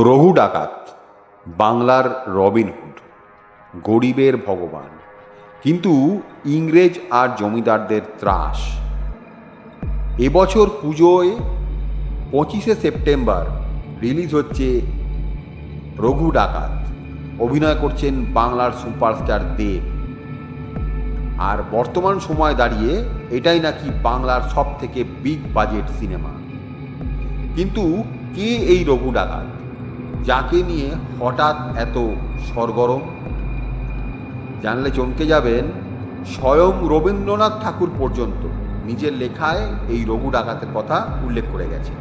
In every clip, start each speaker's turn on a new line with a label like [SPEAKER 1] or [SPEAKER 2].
[SPEAKER 1] রঘু ডাকাত, বাংলার রবিনহুড গরিবের ভগবান। কিন্তু ইংরেজ আর জমিদারদের ত্রাস। এবছর পুজোয় পঁচিশে সেপ্টেম্বর রিলিজ হচ্ছে রঘু ডাকাত। অভিনয় করছেন বাংলার সুপারস্টার দেব। আর বর্তমান সময় দাঁড়িয়ে এটাই নাকি বাংলার সব থেকে বিগ বাজেট সিনেমা। কিন্তু কে এই রঘু ডাকাত? যাকে নিয়ে হঠাৎ এত সরগরম? জানলে চমকে যাবেন, স্বয়ং রবীন্দ্রনাথ ঠাকুর পর্যন্ত নিজের লেখায় এই রঘু ডাকাতের কথা উল্লেখ করে গেছে।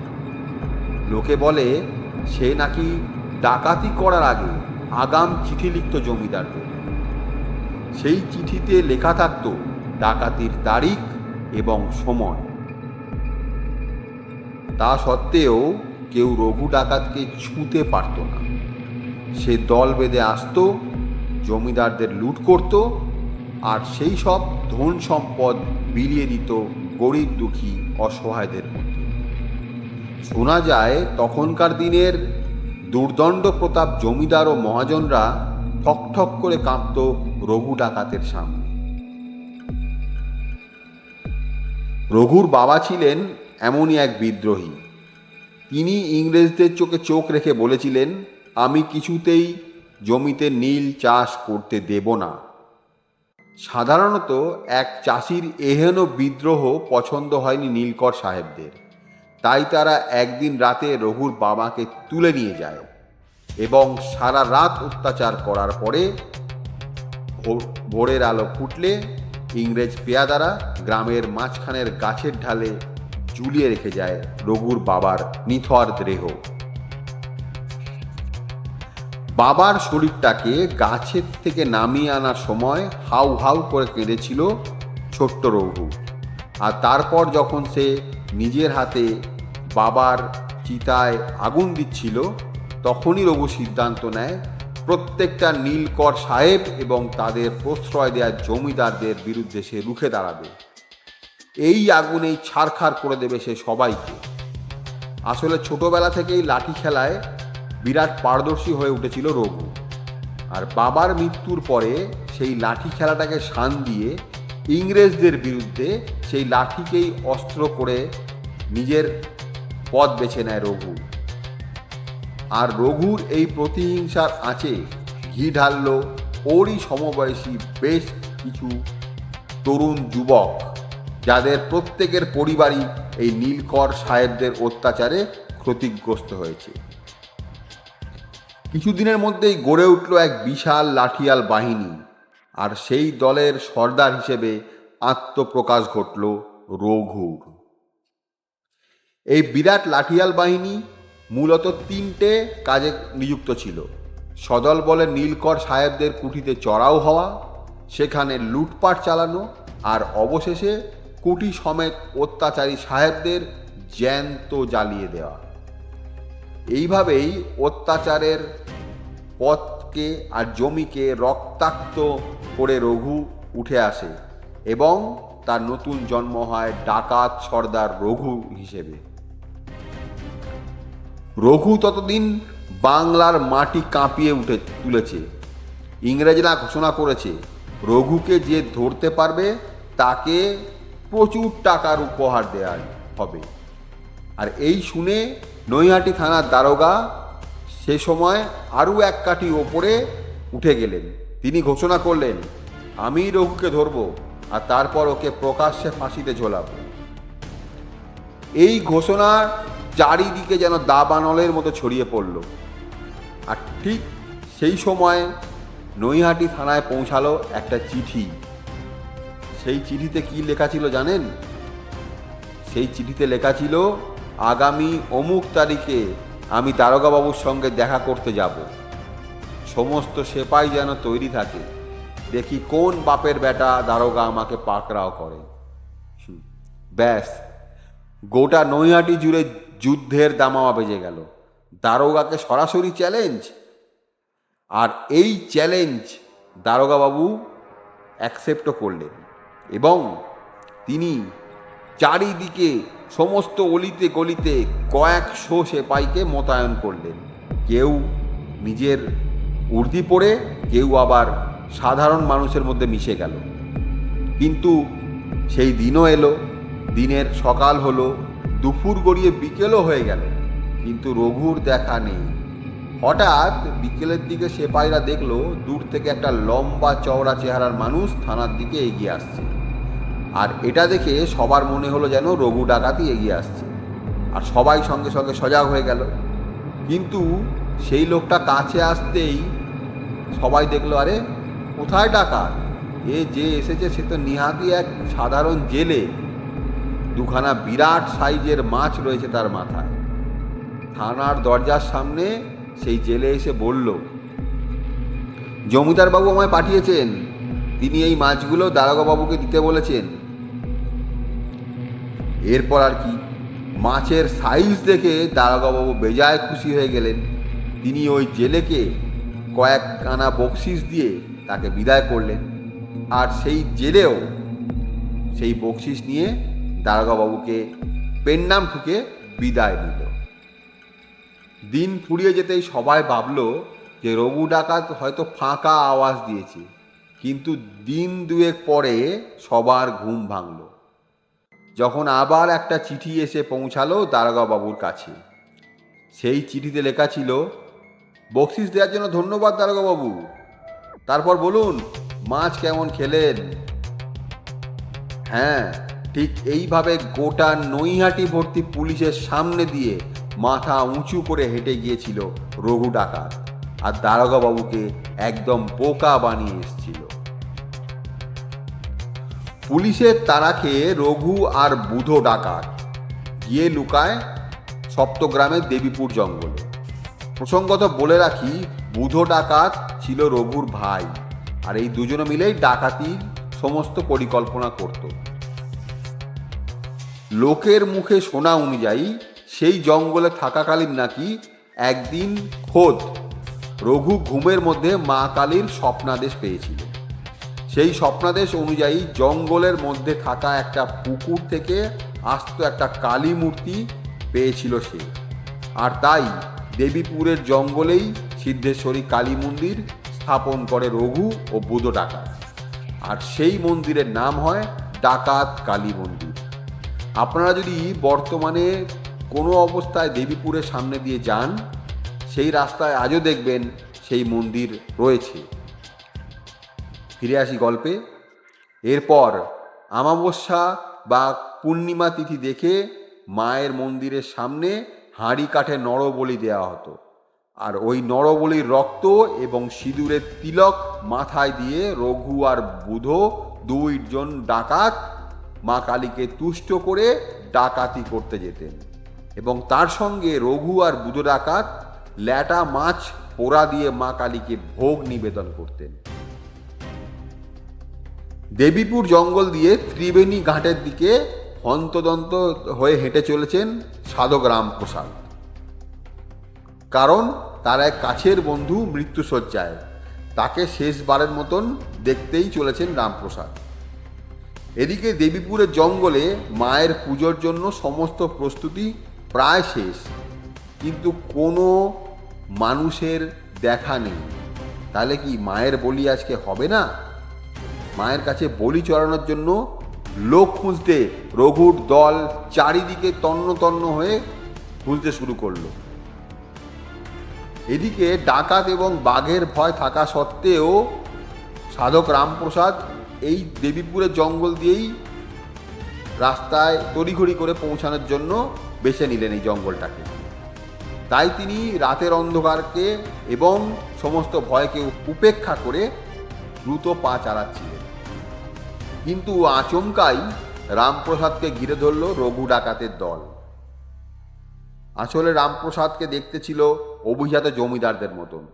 [SPEAKER 1] লোকে বলে, সে নাকি ডাকাতি করার আগে আগাম চিঠি লিখত জমিদারদের। সেই চিঠিতে লেখা থাকত ডাকাতির তারিখ এবং সময়। তা সত্ত্বেও কেউ রঘু ডাকাতকে ছুঁতে পারত না। সে দল বেঁধে আসতো, জমিদারদের লুট করত আর সেই সব ধন সম্পদ বিলিয়ে দিত গরিব দুঃখী অসহায়দের মধ্যে। শোনা যায়, তখনকার দিনের দুর্দণ্ড প্রতাপ জমিদার ও মহাজনরা ঠক ঠক করে কাঁপত রঘু ডাকাতের সামনে। রঘুর বাবা ছিলেন এমনই এক বিদ্রোহী। তিনি ইংরেজদের চোখে চোখ রেখে বলেছিলেন, আমি কিছুতেই জমিতে নীল চাষ করতে দেব না। সাধারণত এক চাষির এহেন বিদ্রোহ পছন্দ হয়নি নীলকর সাহেবদের। তাই তারা একদিন রাতে রঘুর বাবাকে তুলে নিয়ে যায় এবং সারা রাত অত্যাচার করার পরে ভোর- ভোরের আলো ফুটলে ইংরেজ পেয়াদারা গ্রামের মাঝখানের গাছের ঢালে ঝুলিয়ে রেখে যায় রঘুর বাবার নিথর দেহ। বাবার শরীরটাকে গাছের থেকে নামিয়ে আনার সময় হাউ হাউ করে কেঁদেছিল ছোট্ট রঘু। আর তারপর যখন সে নিজের হাতে বাবার চিতায় আগুন দিচ্ছিল, তখনই রঘু সিদ্ধান্ত নেয় প্রত্যেকটা নীলকর সাহেব এবং তাদের প্রশ্রয় দেওয়া জমিদারদের বিরুদ্ধে সে রুখে দাঁড়াবে। এই আগুনেই ছারখার করে দেবে সে সবাইকে। আসলে ছোটবেলা থেকেই লাঠি খেলায় বিরাট পারদর্শী হয়ে উঠেছিল রঘু। আর বাবার মৃত্যুর পরে সেই লাঠি খেলাটাকে শান দিয়ে ইংরেজদের বিরুদ্ধে সেই লাঠিকেই অস্ত্র করে নিজের পথ বেছে নেয় রঘু। আর রঘুর এই প্রতিহিংসার আঁচে ঘি ঢালল ওরই সমবয়সী বেশ কিছু তরুণ যুবক। যাদের প্রত্যেকের পরিবারই এই নীলকর সাহেবদের অত্যাচারে ক্ষতিগ্রস্ত হয়েছে। কিছুদিনের মধ্যেই গড়ে উঠল এক বিশাল লাঠিয়াল বাহিনী আর সেই দলের সর্দার হিসেবে আত্মপ্রকাশ ঘটল রঘুর। এই বিরাট লাঠিয়াল বাহিনী মূলত তিনটে কাজে নিযুক্ত ছিল। সদল বলে নীলকর সাহেবদের কুঠিতে চড়াও হওয়া, সেখানে লুটপাট চালানো আর অবশেষে কুটি সমেত অত্যাচারী সাহেবদের জ্যান্ত জ্বালিয়ে দেওয়া। এইভাবেই অত্যাচারের পথকে আর জমিকে রক্তাক্ত করে রঘু উঠে আসে এবং তার নতুন জন্ম হয় ডাকাত সর্দার রঘু হিসেবে। রঘু ততদিন বাংলার মাটি কাঁপিয়ে উঠে তুলেছে। ইংরেজরা ঘোষণা করেছে, রঘুকে যে ধরতে পারবে তাকে প্রচুর টাকার উপহার দেওয়া হবে। আর এই শুনে নৈহাটি থানার দারোগা সে সময় আরও এক কাঠি ওপরে উঠে গেলেন। তিনি ঘোষণা করলেন, আমি রঘুকে ধরব আর তারপর ওকে প্রকাশ্যে ফাঁসিতে ঝোলাবো। এই ঘোষণা চারিদিকে যেন দাবানলের মতো ছড়িয়ে পড়ল। আর ঠিক সেই সময় নৈহাটি থানায় পৌঁছালো একটা চিঠি। সেই চিঠিতে কি লেখা ছিল জানেন? সেই চিঠিতে লেখা ছিল, আগামী অমুক তারিখে আমি দারোগাবাবুর সঙ্গে দেখা করতে যাব। সমস্ত সেপাই যেন তৈরি থাকে। দেখি কোন বাপের বেটা দারোগা আমাকে পাকড়াও করে। ব্যাস, গোটা নৈহাটি জুড়ে যুদ্ধের দামামা বেজে গেল। দারোগাকে সরাসরি চ্যালেঞ্জ আর এই চ্যালেঞ্জ দারোগাবাবু অ্যাকসেপ্টও করলেন। এবং তিনি চারিদিকে সমস্ত অলিতে গলিতে কয়েকশো সেপাইকে মোতায়েন করলেন। কেউ নিজের উর্দি পরে কেউ আবার সাধারণ মানুষের মধ্যে মিশে গেল। কিন্তু সেই দিনও এলো, দিনের সকাল হলো, দুপুর গড়িয়ে বিকেলও হয়ে গেল, কিন্তু রঘুর দেখা নেই। হঠাৎ বিকেলের দিকে সেপাইরা দেখল, দূর থেকে একটা লম্বা চওড়া চেহারার মানুষ থানার দিকে এগিয়ে আসছে। আর এটা দেখে সবার মনে হলো যেন রঘু ডাকাতি এগিয়ে আসছে। আর সবাই সঙ্গে সঙ্গে সজাগ হয়ে গেল। কিন্তু সেই লোকটা কাছে আসতেই সবাই দেখল, আরে, কোথায় ডাকাত? এ যে এসেছে সে তো নিহাতি এক সাধারণ জেলে। দুখানা বিরাট সাইজের মাছ রয়েছে তার মাথায়। থানার দরজার সামনে সেই জেলে এসে বলল, জমিদারবাবু আমায় পাঠিয়েছেন। তিনি এই মাছগুলো দারোগাবাবুকে দিতে বলেছেন। এরপর আর কি, মাছের সাইজ দেখে দারোগাবাবু বেজায় খুশি হয়ে গেলেন। তিনি ওই জেলেকে কয়েক কানা বকশিস দিয়ে তাকে বিদায় করলেন। আর সেই জেলেও সেই বকশিস নিয়ে দারোগাবাবুকে পেন নাম ঠুকে বিদায় দিল দিন ফুরিয়ে যেতেই সবাই ভাবল যে রঘু ডাকাত হয়তো ফাঁকা আওয়াজ দিয়েছে। কিন্তু দিন দুয়েক পরে সবার ঘুম ভাঙল। যখন আবার একটা চিঠি এসে পৌঁছালো দারোগাবাবুর কাছে। সেই চিঠিতে লেখা ছিল, বকশিস দেওয়ার জন্য ধন্যবাদ দারোগাবাবু। তারপর বলুন, মাছ কেমন খেলেন? হ্যাঁ ঠিক এইভাবে গোটা নৈহাটি ভর্তি পুলিশের সামনে দিয়ে মাথা উঁচু করে হেঁটে গিয়েছিল রঘু ডাকাত। আর দারোগাবাবুকে একদম বোকা বানিয়ে এসেছিল। পুলিশের তারা খেয়ে রঘু আর বুধো ডাকাত। গিয়ে লুকায় সপ্তগ্রামের দেবীপুর জঙ্গলে। প্রসঙ্গত বলে রাখি, বুধো ডাকাত ছিল রঘুর ভাই আর এই দুজনে মিলেই ডাকাতির সমস্ত পরিকল্পনা করত। লোকের মুখে শোনা অনুযায়ী সেই জঙ্গলে থাকাকালীন নাকি একদিন খোদ রঘু ঘুমের মধ্যে মা কালীর স্বপ্নাদেশ পেয়েছিল। সেই স্বপ্নাদেশ অনুযায়ী জঙ্গলের মধ্যে থাকা একটা পুকুর থেকে আস্ত একটা কালী মূর্তি পেয়েছিল সে। আর তাই দেবীপুরের জঙ্গলেই সিদ্ধেশ্বরী কালী মন্দির স্থাপন করে রঘু ও বুধ ডাকাত। আর সেই মন্দিরের নাম হয় ডাকাত কালী মন্দির। আপনারা যদি বর্তমানে কোনো অবস্থায় দেবীপুরের সামনে দিয়ে যান, সেই রাস্তায় আজও দেখবেন সেই মন্দির রয়েছে। ফিরে আসি গল্পে। এরপর আমাবস্যা বা পূর্ণিমা তিথি দেখে মায়ের মন্দিরের সামনে হাঁড়ি কাঠে নরবলি দেওয়া হতো। আর ওই নরবলির রক্ত এবং সিঁদুরের তিলক মাথায় দিয়ে রঘু আর বুধো দুইজন ডাকাত মা কালীকে তুষ্ট করে ডাকাতি করতে যেতেন। এবং তার সঙ্গে রঘু আর বুধ ডাকাত ল্যাটা মাছ পোড়া দিয়ে মা কালীকে ভোগ নিবেদন করতেন। দেবীপুর জঙ্গল দিয়ে ত্রিবেণী ঘাটের দিকে হন্তদন্ত হয়ে হেঁটে চলেছেন সাধক রামপ্রসাদ। কারণ তার এক কাছের বন্ধু মৃত্যুসজ্জায় তাকে শেষবারের মতন দেখতেই চলেছেন রামপ্রসাদ। এদিকে দেবীপুরের জঙ্গলে মায়ের পুজোর জন্য সমস্ত প্রস্তুতি প্রায় শেষ। কিন্তু কোনো মানুষের দেখা নেই। তাহলে কি মায়ের বলি আজকে হবে না? মায়ের কাছে বলি চড়ানোর জন্য লোক খুঁজতে রঘুর দল চারিদিকে তন্ন তন্ন হয়ে খুঁজতে শুরু করল। এদিকে ডাকাত এবং বাঘের ভয় থাকা সত্ত্বেও সাধক রামপ্রসাদ এই দেবীপুরের জঙ্গল দিয়েই রাস্তায় তড়িঘড়ি করে পৌঁছানোর জন্য বেছে নিলেন এই জঙ্গলটাকে। তাই তিনি রাতের অন্ধকারকে এবং সমস্ত ভয়কে উপেক্ষা করে দ্রুত পা চালাচ্ছিলেন। কিন্তু আচমকাই রামপ্রসাদকে ঘিরে ধরল রঘু ডাকাতের দল। আসলে রামপ্রসাদকে দেখতে ছিল অভিজাত জমিদারদের মতন।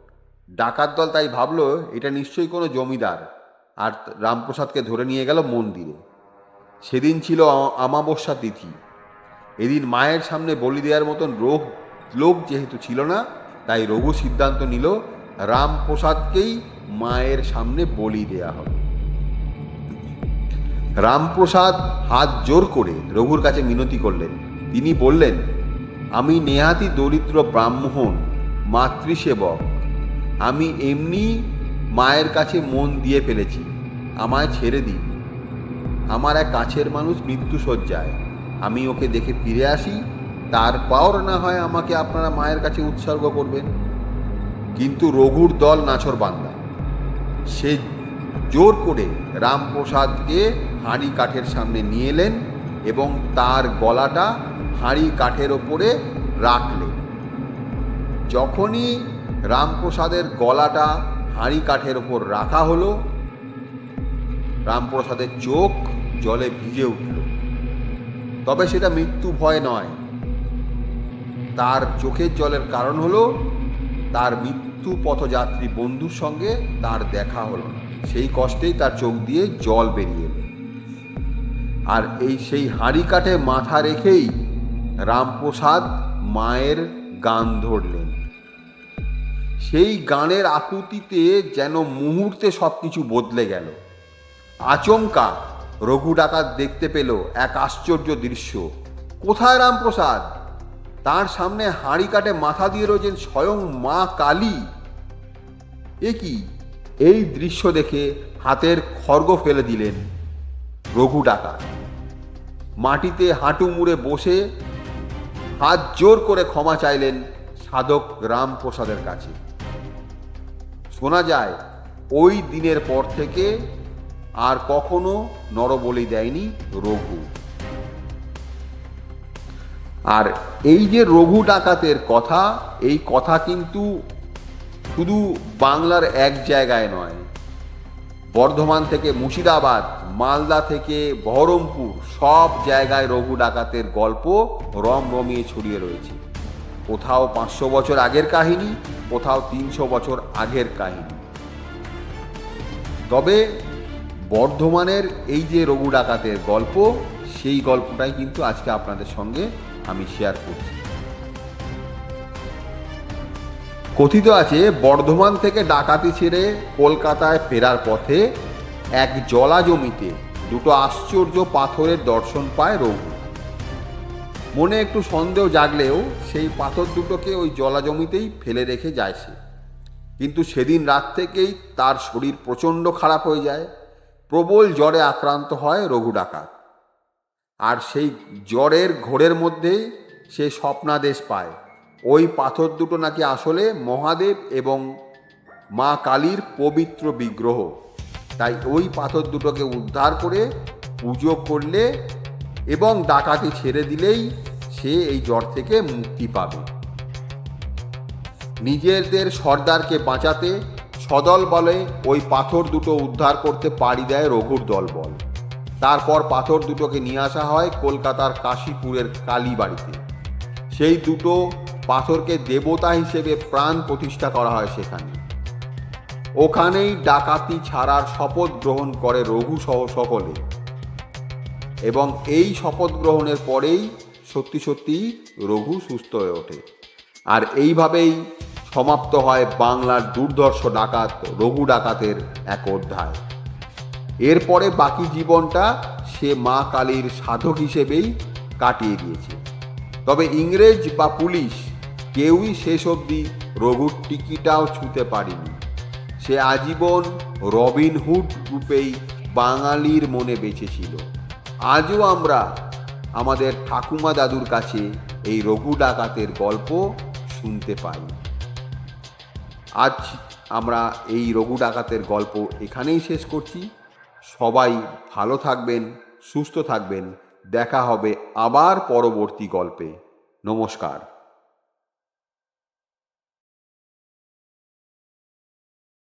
[SPEAKER 1] ডাকাত দল তাই ভাবলো, এটা নিশ্চয়ই কোনো জমিদার। আর রামপ্রসাদকে ধরে নিয়ে গেল মন্দিরে। সেদিন ছিল আমাবস্যা তিথি। এদিন মায়ের সামনে বলি দেওয়ার মতন রোগ, লোক যেহেতু ছিল না, তাই রঘু সিদ্ধান্ত নিল, রামপ্রসাদকেই মায়ের সামনে বলি দেয়া হবে। রামপ্রসাদ হাত জোর করে রঘুর কাছে মিনতি করলেন। তিনি বললেন, আমি নেহাতি দরিদ্র ব্রাহ্মণ, মাতৃসেবক। আমি এমনি মায়ের কাছে মন দিয়ে ফেলেছি। আমায় ছেড়ে দিন। আমার এক কাছের মানুষ মৃত্যুসজ্জায় আমি ওকে দেখে ফিরে আসি। তারপর না হয় আমাকে আপনারা মায়ের কাছে উৎসর্গ করবেন। কিন্তু রঘুর দল নাছর বান্দা সে জোর করে রামপ্রসাদকে হাঁড়ি কাঠের সামনে নিয়ে এলেন এবং তার গলাটা হাঁড়ি কাঠের ওপরে রাখলেন। যখনই রামপ্রসাদের গলাটা হাঁড়ি কাঠের ওপর রাখা হলো, রামপ্রসাদের চোখ জলে ভিজে উঠল। তবে সেটা মৃত্যু ভয় নয়। তার চোখের জলের কারণ হলো, তার মৃত্যু পথযাত্রী বন্ধুর সঙ্গে তার দেখা হলো না। সেই কষ্টেই তার চোখ দিয়ে জল বেরিয়ে এলো। আর এই সেই হাঁড়ি কাঠে মাথা রেখেই রামপ্রসাদ মায়ের গান ধরলেন। সেই গানের আকুতিতে যেন মুহূর্তে সব কিছু বদলে গেল। আচমকা রঘু ডাকাত দেখতে পেল এক আশ্চর্য দৃশ্য। কোথায় রামপ্রসাদ? তার সামনে হাঁড়ি কাটে মাথা দিয়ে রয়েছেন স্বয়ং মা কালী। এ কি? এই দৃশ্য দেখে হাতের খর্গ ফেলে দিলেন রঘু ডাকাত। মাটিতে হাঁটু মুড়ে বসে হাত জোর করে ক্ষমা চাইলেন সাধক রামপ্রসাদের কাছে। শোনা যায়, ওই দিনের পর থেকে আর কখনো নরবলি দেয়নি রঘু। আর এই যে রঘু ডাকাতের কথা, এই কথা কিন্তু শুধু বাংলার এক জায়গায় নয়, বর্ধমান থেকে মুর্শিদাবাদ, মালদা থেকে বহরমপুর, সব জায়গায় রঘু ডাকাতের গল্প রম রমিয়ে ছড়িয়ে রয়েছে। কোথাও পাঁচশো বছর আগের কাহিনী, কোথাও তিনশো বছর আগের কাহিনী। তবে বর্ধমানের এই যে রঘু ডাকাতের গল্প, সেই গল্পটাই কিন্তু আজকে আপনাদের সঙ্গে আমি শেয়ার করছি। কথিত আছে, বর্ধমান থেকে ডাকাতি ছেড়ে কলকাতায় ফেরার পথে এক জলা জমিতে দুটো আশ্চর্য পাথরের দর্শন পায় রঘু। মনে একটু সন্দেহ জাগলেও সেই পাথর দুটোকে ওই জলা জমিতেই ফেলে রেখে যায় সে। কিন্তু সেদিন রাত থেকেই তার শরীর প্রচণ্ড খারাপ হয়ে যায়। প্রবল জ্বরে আক্রান্ত হয় রঘু ডাকাত। আর সেই জ্বরের ঘোরের মধ্যেই সে স্বপ্নাদেশ পায়। ওই পাথর দুটো নাকি আসলে মহাদেব এবং মা কালীর পবিত্র বিগ্রহ। তাই ওই পাথর দুটোকে উদ্ধার করে পুজো করলে এবং ডাকাতি ছেড়ে দিলেই সে এই জ্বর থেকে মুক্তি পাবে। নিজেদের সর্দারকে বাঁচাতে সদল বলে ওই পাথর দুটো উদ্ধার করতে পাড়ি দেয় রঘুর দলবল। তারপর পাথর দুটোকে নিয়ে আসা হয় কলকাতার কাশীপুরের কালীবাড়িতে। সেই দুটো পাথরকে দেবতা হিসেবে প্রাণ প্রতিষ্ঠা করা হয় সেখানে। ওখানেই ডাকাতি ছাড়ার শপথ গ্রহণ করে রঘু সহ সকলে। এবং এই শপথ গ্রহণের পরেই সত্যি সত্যি রঘু সুস্থ হয়ে ওঠে। আর এইভাবেই সমাপ্ত হয় বাংলার দুর্ধর্ষ ডাকাত, রঘু ডাকাতের এক অধ্যায়। এরপরে বাকি জীবনটা সে মা কালীর সাধক হিসেবেই কাটিয়ে দিয়েছে। তবে ইংরেজ বা পুলিশ কেউই শেষ অবধি রঘুর টিকিটাও ছুঁতে পারেনি। সে আজীবন রবিনহুড রূপেই বাঙালির মনে বেঁচেছিল। আজও আমরা আমাদের ঠাকুমা দাদুর কাছে এই রঘু ডাকাতের গল্প শুনতে পাই। আজ আমরা এই রঘু ডাকাতের গল্প এখানেই শেষ করছি। সবাই ভালো থাকবেন, সুস্থ থাকবেন। দেখা হবে আবার পরবর্তী গল্পে। নমস্কার।